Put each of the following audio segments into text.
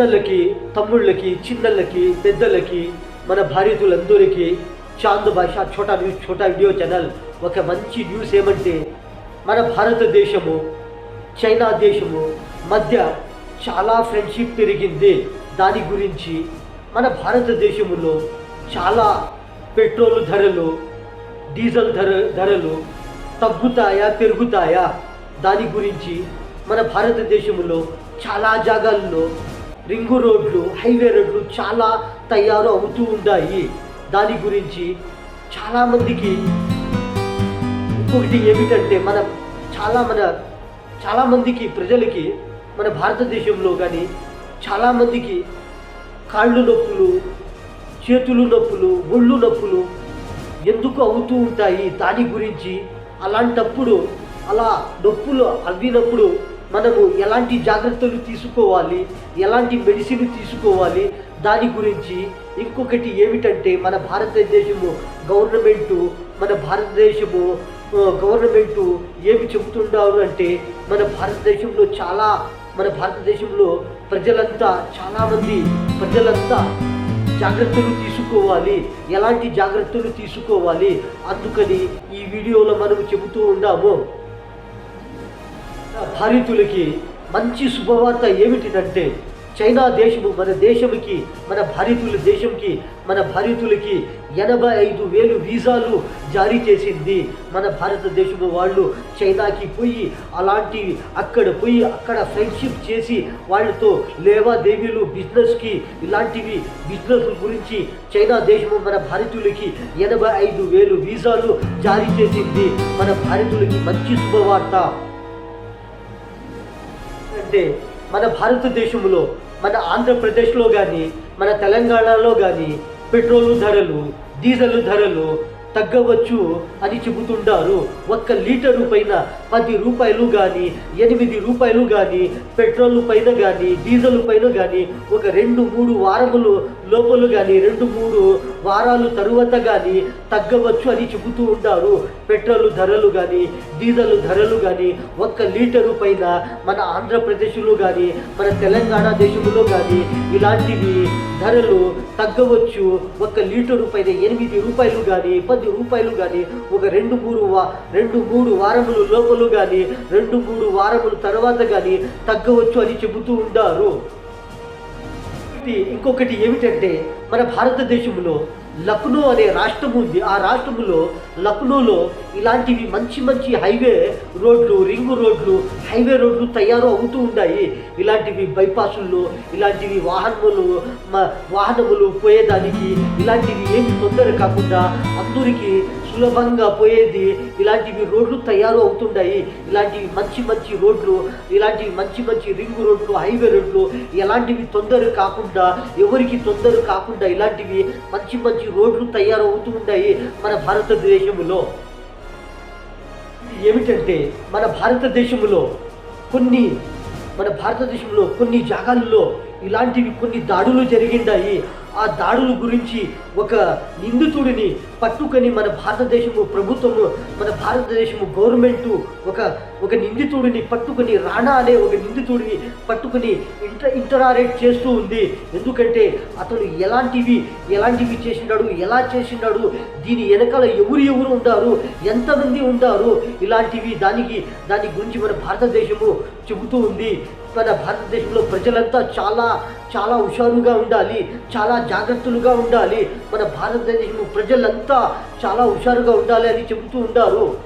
అన్నలకి తమ్ముళ్ళకి చిన్నళ్ళకి పెద్దలకి మన భార్యతులందరికీ చాంద్ భాష ఛోటా న్యూస్ ఛోటా వీడియో ఛానల్ ఒక మంచి న్యూస్ ఏమంటే మన భారతదేశము చైనా దేశము మధ్య చాలా ఫ్రెండ్షిప్ పెరిగింది. దాని గురించి మన భారతదేశంలో చాలా పెట్రోల్ ధరలు డీజిల్ ధర ధరలు తగ్గుతాయా పెరుగుతాయా? దాని గురించి మన భారతదేశంలో చాలా జాగాల్లో రింగు రోడ్లు హైవే రోడ్లు చాలా తయారు అవుతూ ఉన్నాయి దాని గురించి చాలామందికి ఇంకొకటి ఏమిటంటే మన చాలా మన చాలామందికి ప్రజలకి మన భారతదేశంలో కానీ చాలామందికి కాళ్ళు నొప్పులు చేతులు నొప్పులు ఒళ్ళు నొప్పులు ఎందుకు అవుతూ ఉంటాయి? దాని గురించి అలాంటప్పుడు అలా నొప్పులు అవ్వినప్పుడు మనము ఎలాంటి జాగ్రత్తలు తీసుకోవాలి ఎలాంటి మెడిసిన్ తీసుకోవాలి దాని గురించి ఇంకొకటి ఏమిటంటే మన భారతదేశము గవర్నమెంటు మన భారతదేశము గవర్నమెంటు ఏమి చెబుతున్నారు అంటే మన భారతదేశంలో చాలా మన భారతదేశంలో ప్రజలంతా చాలామంది ప్రజలంతా జాగ్రత్తలు తీసుకోవాలి ఎలాంటి జాగ్రత్తలు తీసుకోవాలి అందుకని ఈ వీడియోలో మనం చెబుతూ ఉన్నాము. భారతీయులకి మంచి శుభవార్త ఏమిటిదంటే చైనా దేశము మన దేశంకి మన భారతీయుల దేశంకి మన భారతీయులకి ఎనభై ఐదు వేలు వీసాలు జారీ చేసింది. మన భారతదేశము వాళ్ళు చైనాకి పోయి అలాంటి అక్కడ పోయి అక్కడ ఫ్రెండ్షిప్ చేసి వాళ్ళతో లేవాదేవీలు బిజినెస్కి ఇలాంటివి బిజినెస్ గురించి చైనా దేశము మన భారతీయులకి ఎనభై ఐదు వేలు వీసాలు జారీ చేసింది. మన భారతీయులకి మంచి శుభవార్త. అంటే మన భారతదేశంలో మన ఆంధ్రప్రదేశ్లో కానీ మన తెలంగాణలో కానీ పెట్రోల్ ధరలు డీజిల్ ధరలు తగ్గవచ్చు అని చెబుతుంటారు. ఒక్క లీటరు పైన పది రూపాయలు కానీ ఎనిమిది రూపాయలు కానీ పెట్రోల్ పైన కానీ డీజిల్ పైన కానీ ఒక రెండు మూడు వారములు లోపల కానీ రెండు మూడు వారాలు తరువాత కానీ తగ్గవచ్చు అని చెబుతూ ఉంటారు. పెట్రోల్ ధరలు కానీ డీజిల్ ధరలు కానీ ఒక్క లీటరు పైన మన ఆంధ్రప్రదేశ్లో కానీ మన తెలంగాణ దేశంలో కానీ ఇలాంటివి ధరలు తగ్గవచ్చు. ఒక్క లీటరు పైన ఎనిమిది రూపాయలు కానీ పది రూపాయలు కానీ ఒక రెండు మూడు వా రెండు మూడు వారములు లోపలు కానీ రెండు మూడు వారముల తర్వాత కానీ తగ్గవచ్చు అని చెబుతూ ఉంటారు. ఇంకొకటి ఏమిటంటే మన భారతదేశంలో లక్నో అనే రాష్ట్రం ఉంది. ఆ రాష్ట్రంలో లక్నోలో ఇలాంటివి మంచి మంచి హైవే రోడ్లు రింగ్ రోడ్లు హైవే రోడ్లు తయారు అవుతూ ఉన్నాయి. ఇలాంటివి బైపాసుల్లో ఇలాంటివి వాహనములు వాహనములు పోయేదానికి ఇలాంటివి ఏమి తొందర కాకుండా అందరికీ సులభంగా పోయేది. ఇలాంటివి రోడ్లు తయారు అవుతుంటాయి ఇలాంటివి మంచి మంచి రోడ్లు ఇలాంటివి మంచి మంచి రింగ్ రోడ్లు హైవే రోడ్లు ఎలాంటివి తొందర కాకుండా ఎవరికి తొందర కాకుండా ఇలాంటివి మంచి మంచి రోడ్లు తయారు అవుతూ ఉంటాయి మన భారతదేశంలో ఏమిటంటే మన భారతదేశంలో కొన్ని మన భారతదేశంలో కొన్ని జాగాల్లో ఇలాంటివి కొన్ని దాడులు జరిగిండాయి. ఆ దాడుల గురించి ఒక నిందితుడిని పట్టుకొని మన భారతదేశము ప్రభుత్వము మన భారతదేశము గవర్నమెంటు ఒక ఒక నిందితుడిని పట్టుకొని రాణా అనే ఒక నిందితుడిని పట్టుకొని ఇంటర్ ఇంటరారేట్ చేస్తూ ఉంది. ఎందుకంటే అతను ఎలాంటివి ఎలాంటివి చేసినాడు ఎలా చేసినాడు దీని వెనకాల ఎవరు ఎవరు ఉంటారు ఎంతమంది ఉంటారు ఇలాంటివి దానికి దాని గురించి మన భారతదేశము చెబుతూ ఉంది. మన భారతదేశంలో ప్రజలంతా చాలా చాలా హుషారుగా ఉండాలి చాలా జాగ్రత్తలుగా ఉండాలి. మన భారతదేశం ప్రజలంతా చాలా హుషారుగా ఉండాలి అని చెబుతూ ఉంటారు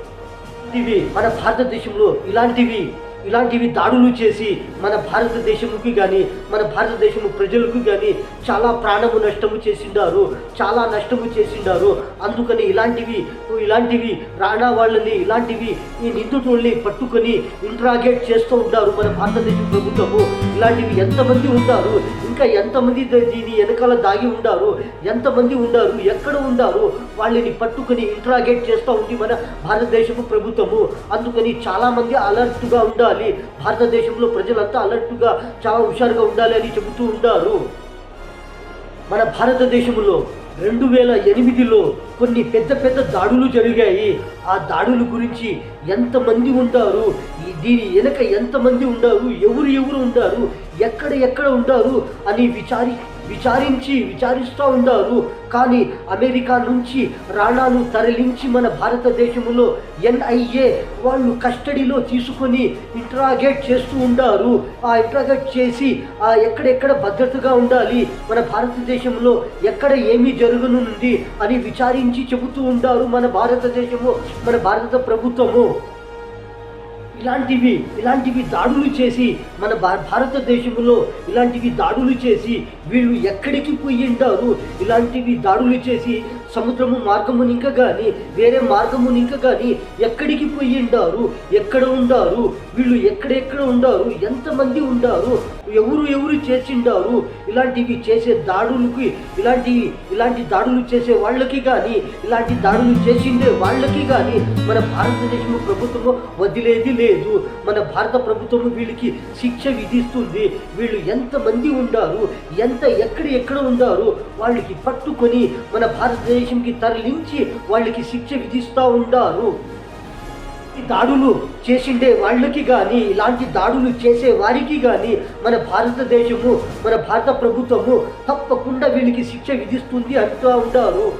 ఇవి మన భారతదేశంలో ఇలాంటివి ఇలాంటివి దాడులు చేసి మన భారతదేశంకి కానీ మన భారతదేశం ప్రజలకు కానీ చాలా ప్రాణము నష్టము చేసిండారు చాలా నష్టము చేసిండారు. అందుకని ఇలాంటివి ఇలాంటివి రాణా వాళ్ళని ఇలాంటివి ఈ నిందితుల్ని పట్టుకొని ఇంట్రాగేట్ చేస్తూ ఉంటారు మన భారతదేశం ప్రభుత్వము. ఇలాంటివి ఎంతమంది ఉంటారు ఇంకా ఎంతమంది దీని వెనకాల దాగి ఉండారు? ఎంతమంది ఉండారు ఎక్కడ ఉండారు వాళ్ళని పట్టుకొని ఇంట్రాగేట్ చేస్తూ ఉంది మన భారతదేశపు ప్రభుత్వము. అందుకని చాలామంది అలర్ట్గా ఉండాలి. భారతదేశంలో ప్రజలంతా అలర్ట్గా చాలా హుషారుగా ఉండాలి అని చెబుతూ ఉంటారు మన భారతదేశంలో రెండు వేల ఎనిమిదిలో కొన్ని పెద్ద పెద్ద దాడులు జరిగాయి. ఆ దాడుల గురించి ఎంతమంది ఉంటారు? దీని వెనక ఎంతమంది ఉండారు ఎవరు ఎవరు ఉంటారు? ఎక్కడ ఎక్కడ ఉంటారు? అని విచారి విచారించి విచారిస్తూ ఉండారు కానీ అమెరికా నుంచి రాణాను తరలించి మన భారతదేశంలో ఎన్ఐఏ వాళ్ళు కస్టడీలో తీసుకొని ఇంట్రాగేట్ చేస్తూ ఉంటారు. ఆ ఇంట్రాగేట్ చేసి ఆ ఎక్కడెక్కడ భద్రతగా ఉండాలి? మన భారతదేశంలో ఎక్కడ ఏమి జరగనుంది? అని విచారించి చెబుతూ ఉంటారు మన భారతదేశము మన భారత ప్రభుత్వము. ఇలాంటివి ఇలాంటివి దాడులు చేసి మన భారతదేశంలో ఇలాంటివి దాడులు చేసి వీళ్ళు ఎక్కడికి పోయి ఉంటారు ఇలాంటివి దాడులు చేసి సముద్రము మార్గము నింక కానీ వేరే మార్గము నింక కానీ ఎక్కడికి పోయి ఉంటారు ఎక్కడ ఉండారు? వీళ్ళు ఎక్కడెక్కడ ఉండారు? ఎంతమంది ఉండారు? ఎవరు ఎవరు చేసిండారు? ఇలాంటివి చేసే దాడులకి ఇలాంటివి ఇలాంటి దాడులు చేసే వాళ్ళకి కానీ ఇలాంటి దాడులు చేసిండే వాళ్ళకి కానీ మన భారతదేశం ప్రభుత్వము వదిలేది లేదు. మన భారత ప్రభుత్వము వీళ్ళకి శిక్ష విధిస్తుంది. వీళ్ళు ఎంతమంది ఉండారు? ఎంత ఎక్కడ ఎక్కడ ఉండారు? వాళ్ళకి పట్టుకొని మన భారతదేశంకి తరలించి వాళ్ళకి శిక్ష విధిస్తూ ఉండారు. దాడులు చేసిండే వాళ్ళకి కానీ ఇలాంటి దాడులు చేసే వారికి కానీ మన భారతదేశము మన భారత ప్రభుత్వము తప్పకుండా వీళ్ళకి శిక్ష విధిస్తుంది అంటూ ఉంటారు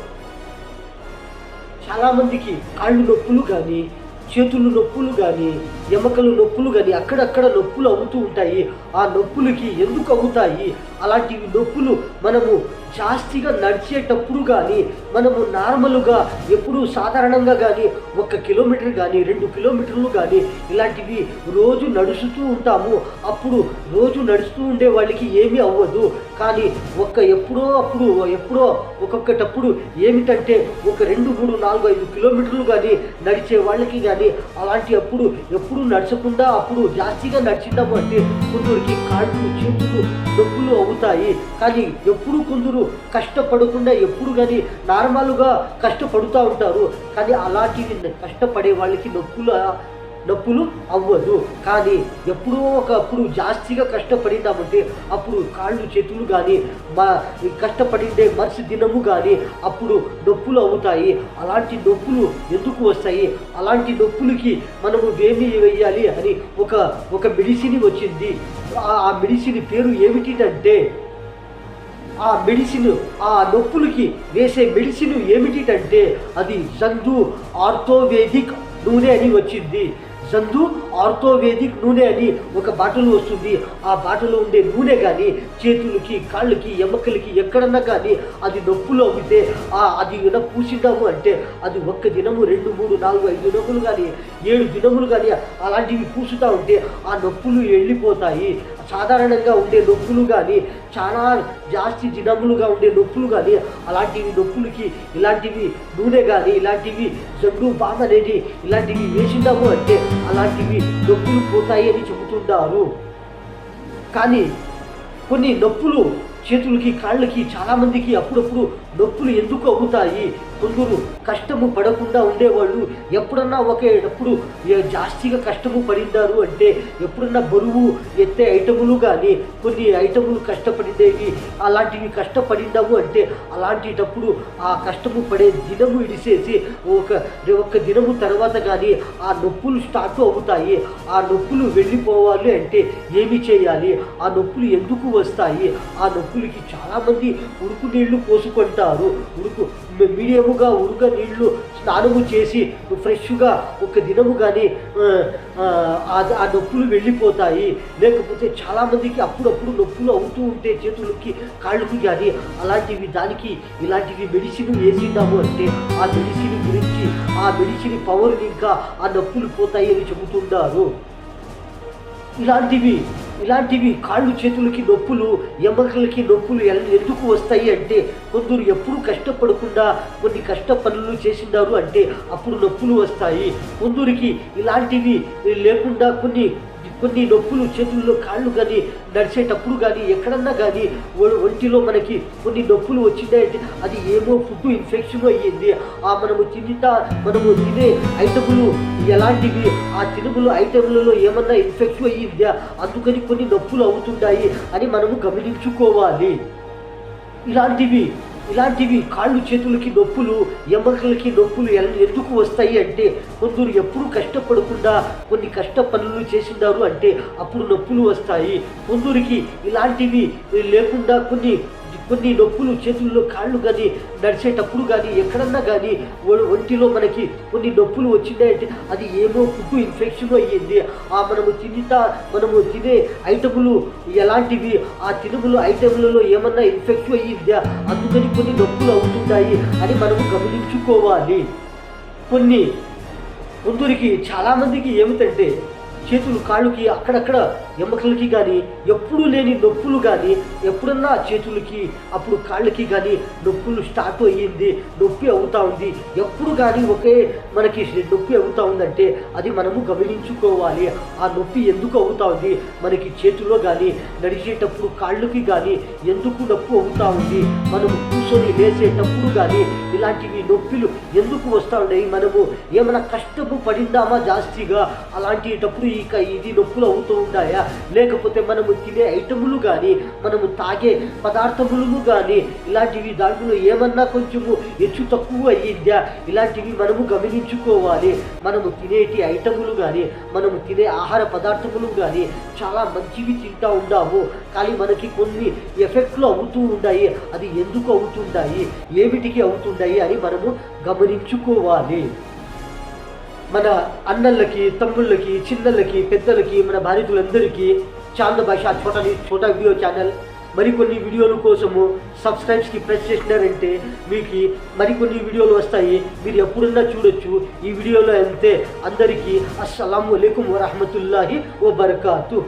చాలామందికి కాళ్ళు నొప్పులు కానీ చేతులు నొప్పులు కానీ ఎముకలు నొప్పులు కానీ అక్కడక్కడ నొప్పులు అవుతూ ఉంటాయి. ఆ నొప్పులకి ఎందుకు అవుతాయి? అలాంటివి నొప్పులు మనము జాస్తిగా నడిచేటప్పుడు కానీ మనము నార్మల్గా ఎప్పుడు సాధారణంగా కానీ ఒక కిలోమీటర్ కానీ రెండు కిలోమీటర్లు కానీ ఇలాంటివి రోజు నడుస్తూ ఉంటాము. అప్పుడు రోజు నడుస్తూ ఉండే వాళ్ళకి ఏమీ అవ్వదు. కానీ ఒక్క ఎప్పుడో అప్పుడు ఎప్పుడో ఒక్కొక్కటప్పుడు ఏమిటంటే ఒక రెండు మూడు నాలుగు ఐదు కిలోమీటర్లు కానీ నడిచే వాళ్ళకి కానీ అలాంటి అప్పుడు ఎప్పుడు నడచకుండా అప్పుడు జాస్తిగా నడిచిందాము అంటే కొందరికి కాళ్ళు చేతులు నొప్పులు అవుతాయి. కానీ ఎప్పుడు కొందరు కష్టపడకుండా ఎప్పుడు కానీ నార్మల్గా కష్టపడుతూ ఉంటారు. కానీ అలాంటివి కష్టపడే వాళ్ళకి నొప్పులు నొప్పులు అవ్వదు. కానీ ఎప్పుడో ఒకప్పుడు జాస్తిగా కష్టపడిందామంటే అప్పుడు కాళ్ళు చేతులు కానీ మా కష్టపడిందే మనిషి దినము కానీ అప్పుడు నొప్పులు అవుతాయి. అలాంటి నొప్పులు ఎందుకు వస్తాయి? అలాంటి నొప్పులకి మనము ఏమి వేయాలి అని ఒక ఒక మెడిసిన్ వచ్చింది. ఆ- ఆ మెడిసిన్ పేరు ఏమిటిదంటే ఆ మెడిసిన్ ఆ నొప్పులకి వేసే మెడిసిన్ ఏమిటిదంటే అది జందు ఆర్థోవేదిక్ నూనె అని వచ్చింది. జందు ఆర్థోవేదిక్ నూనె అని ఒక బాటిల్ వస్తుంది. ఆ బాటిల్లో ఉండే నూనె కానీ చేతులకి కాళ్ళకి ఎముకలకి ఎక్కడన్నా కానీ అది నొప్పులో అమ్మితే ఆ అది ఇలా అంటే అది ఒక్క దినము రెండు మూడు నాలుగు ఐదు దినములు కానీ ఏడు దినములు కానీ అలాంటివి పూసుతూ ఉంటే ఆ నొప్పులు వెళ్ళిపోతాయి. సాధారణంగా ఉండే నొప్పులు కానీ చాలా జాస్తి దినములుగా ఉండే నొప్పులు కానీ అలాంటివి నొప్పులకి ఇలాంటివి నూనె కానీ ఇలాంటివి జడ్డు బాధ అనేది ఇలాంటివి వేసినాము అంటే అలాంటివి నొప్పులు పోతాయి అని చెబుతుంటారు. కానీ కొన్ని నొప్పులు చేతులకి కాళ్ళకి చాలామందికి అప్పుడప్పుడు నొప్పులు ఎందుకు అవుతాయి? కొందరు కష్టము పడకుండా ఉండేవాళ్ళు ఎప్పుడన్నా ఒకేటప్పుడు జాస్తిగా కష్టము పడిందారు అంటే ఎప్పుడన్నా బరువు ఎత్తే ఐటములు కానీ కొన్ని ఐటములు కష్టపడిందేవి అలాంటివి కష్టపడిందాము అంటే అలాంటిటప్పుడు ఆ కష్టము పడే దినము ఇడిసేసి ఒక ఒక దినము తర్వాత కానీ ఆ నొప్పులు స్టార్ట్ అవుతాయి. ఆ నొప్పులు వెళ్ళిపోవాలి అంటే ఏమి చేయాలి? ఆ నొప్పులు ఎందుకు వస్తాయి? ఆ నొప్పులకి చాలామంది ఉడుకు నీళ్ళు పోసుకుంటారు. ఉడుకు మీడియముగా ఉడుక నీళ్ళు స్నానము చేసి ఫ్రెష్గా ఒక దినము కానీ ఆ, నొప్పులు వెళ్ళిపోతాయి. లేకపోతే చాలామందికి అప్పుడప్పుడు నొప్పులు అవుతూ ఉంటే చేతులకి కాళ్ళకు కానీ అలాంటివి దానికి ఇలాంటివి మెడిసిన్ వేసినాము అంటే ఆ మెడిసిన్ గురించి ఆ మెడిసిన్ పవర్ ఇంకా ఆ నొప్పులు పోతాయి అని చెబుతుంటారు. ఇలాంటివి ఇలాంటివి కాళ్ళు చేతులకి నొప్పులు ఎమ్మకలకి నొప్పులు ఎందుకు వస్తాయి అంటే కొందరు ఎప్పుడు కష్టపడకుండా కొన్ని కష్ట పనులు చేసినారు అంటే అప్పుడు నొప్పులు వస్తాయి. కొందరికి ఇలాంటివి లేకుండా కొన్ని కొన్ని నొప్పులు చేతుల్లో కాళ్ళు కానీ నడిచేటప్పుడు కానీ ఎక్కడన్నా కానీ ఒంటిలో మనకి కొన్ని నొప్పులు వచ్చినాయంటే అది ఏమో ఫుడ్ ఇన్ఫెక్షన్ అయ్యింది. ఆ మనము తింటా మనము తినే ఐటములు ఎలాంటివి? ఆ తినుములు ఐటములలో ఏమన్నా ఇన్ఫెక్షన్ అయ్యిందా? అందుకని కొన్ని నొప్పులు అవుతుంటాయి అని మనము గమనించుకోవాలి. ఇలాంటివి ఇలాంటివి కాళ్ళు చేతులకి నొప్పులు ఎమకలకి నొప్పులు ఎందుకు వస్తాయి అంటే కొందరు ఎప్పుడు కష్టపడకుండా కొన్ని కష్ట పనులు చేసినారు అంటే అప్పుడు నొప్పులు వస్తాయి. కొందరికి ఇలాంటివి లేకుండా కొన్ని కొన్ని నొప్పులు చేతుల్లో కాళ్ళు కానీ నడిచేటప్పుడు కానీ ఎక్కడన్నా కానీ ఒంటిలో మనకి కొన్ని నొప్పులు వచ్చినాయంటే అది ఏమో ఫుడ్ ఇన్ఫెక్షన్ అయ్యింది. ఆ మనము తింటా మనము తినే ఐటములు ఎలాంటివి? ఆ తినుములు ఐటములలో ఏమన్నా ఇన్ఫెక్షన్ అయ్యిందా? అందుకని కొన్ని నొప్పులు అవుతుంటాయి అని మనము గమనించుకోవాలి. కొన్ని కొందరికి చాలామందికి ఏమిటంటే చేతులు కాళ్ళుకి అక్కడక్కడ ఎముకలకి కానీ ఎప్పుడూ లేని నొప్పులు కానీ ఎప్పుడన్నా చేతులకి అప్పుడు కాళ్ళకి కానీ నొప్పులు స్టార్ట్ అయ్యింది నొప్పి అవుతూ ఉంది. ఎప్పుడు కానీ ఒకే మనకి నొప్పి అవుతూ ఉందంటే అది మనము గమనించుకోవాలి. ఆ నొప్పి ఎందుకు అవుతా ఉంది? మనకి చేతుల్లో కానీ నడిచేటప్పుడు కాళ్ళకి కానీ ఎందుకు నొప్పి అవుతూ ఉంది? మనము కూర్చొని లేచేటప్పుడు కానీ ఇలాంటివి నొప్పిలు ఎందుకు వస్తూ ఉన్నాయి? మనము ఏమైనా కష్టము పడిందామా జాస్తిగా? అలాంటిటప్పుడు ఇక ఇది నొప్పులు అవుతూ ఉన్నాయా లేకపోతే మనము తినే ఐటములు కానీ మనము తాగే పదార్థములు కానీ ఇలాంటివి దాంట్లో ఏమన్నా కొంచెము హెచ్చు తక్కువ అయ్యిందా? ఇలాంటివి మనము గమనించుకోవాలి. మనము తినేటి ఐటములు కానీ మనము తినే ఆహార పదార్థములు కానీ చాలా మంచివి తింటా ఉండాము. కానీ మనకి కొన్ని ఎఫెక్ట్లు అవుతూ ఉన్నాయి అది ఎందుకు అవుతుంటాయి ఏమిటికి అవుతుంటాయి అని మనము గమనించుకోవాలి. మన అన్నళ్ళకి తమ్ముళ్ళకి చిన్నళ్ళకి పెద్దలకి మన బాధితులందరికీ చాంద భాష చోట చోటా వీడియో ఛానల్ మరికొన్ని వీడియోల కోసము సబ్స్క్రైబ్స్కి ప్రెస్ చేసినారంటే మీకు మరికొన్ని వీడియోలు వస్తాయి. మీరు ఎప్పుడన్నా చూడొచ్చు. ఈ వీడియోలో అంతే. అందరికీ అస్సలం వలైకుం వరహమతుల్లాహి వబర్కాతు.